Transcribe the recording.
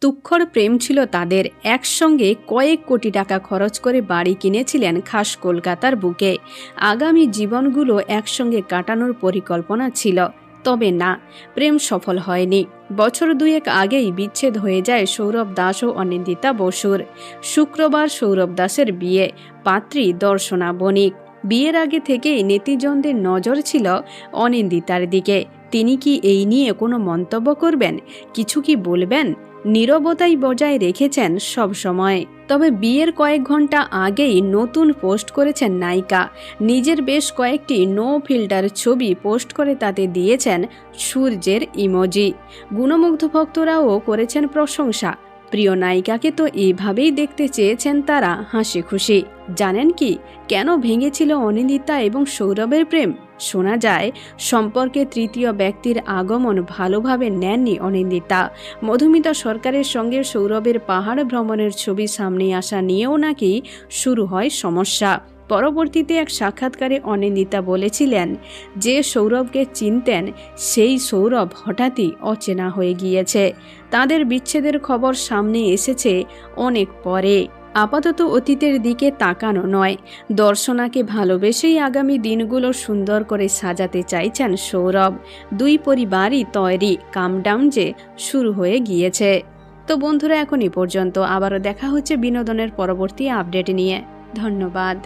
তুক্ষর প্রেম ছিল তাদের। একসঙ্গে কয়েক কোটি টাকা খরচ করে বাড়ি কিনেছিলেন খাস কলকাতার বুকে। আগামী জীবনগুলো একসঙ্গে কাটানোর পরিকল্পনা ছিল, তবে না, প্রেম সফল হয়নি। বছর দুয়েক আগেই বিচ্ছেদ হয়ে যায় সৌরভ দাস ও অনিন্দিতা বসুর। শুক্রবার সৌরভ দাসের বিয়ে, পাত্রী দর্শনা বণিক। বিয়ের আগে থেকেই নেতিজনদের নজর ছিল অনিন্দিতার দিকে। তিনি কি এই নিয়ে কোনো মন্তব্য করবেন? কিছু কি বলবেন? নীরবতাই বজায় রেখেছেন সব সময়। তবে বিয়ের কয়েক ঘণ্টা আগেই নতুন পোস্ট করেছেন নায়িকা। নিজের বেশ কয়েকটি নো ফিল্টার ছবি পোস্ট করে তাতে দিয়েছেন সূর্যের ইমোজি। গুণমুগ্ধ ভক্তরাও করেছেন প্রশংসা। প্রিয় নায়িকাকে তো এইভাবেই দেখতে চেয়েছেন তারা হাসি খুশি জানেন কি, কেন ভেঙেছিল অনিন্দিতা এবং সৌরভের প্রেম? শোনা যায়, সম্পর্কে তৃতীয় ব্যক্তির আগমন ভালোভাবে নেননি অনিন্দিতা। মধুমিতা সরকারের সঙ্গে সৌরভের পাহাড় ভ্রমণের ছবি সামনে আসা নিয়েও নাকি শুরু হয় সমস্যা। পরবর্তীতে এক সাক্ষাৎকারে অনিন্দিতা বলেছিলেন, যে সৌরভকে চিনতেন, সেই সৌরভ হঠাৎই অচেনা হয়ে গিয়েছে। তাদের বিচ্ছেদের খবর সামনে এসেছে অনেক পরে। আপাতত অতীতের দিকে তাকানো নয়। দর্শনাকে ভালোবেসেই আগামী দিনগুলো সুন্দর করে সাজাতে চাইছেন সৌরভ। দুই পরিবারই তৈরি কামডাউন যে শুরু হয়ে গিয়েছে। তো বন্ধুরা, এখন এ পর্যন্ত। আবারও দেখা হচ্ছে বিনোদনের পরবর্তী আপডেট নিয়ে। ধন্যবাদ।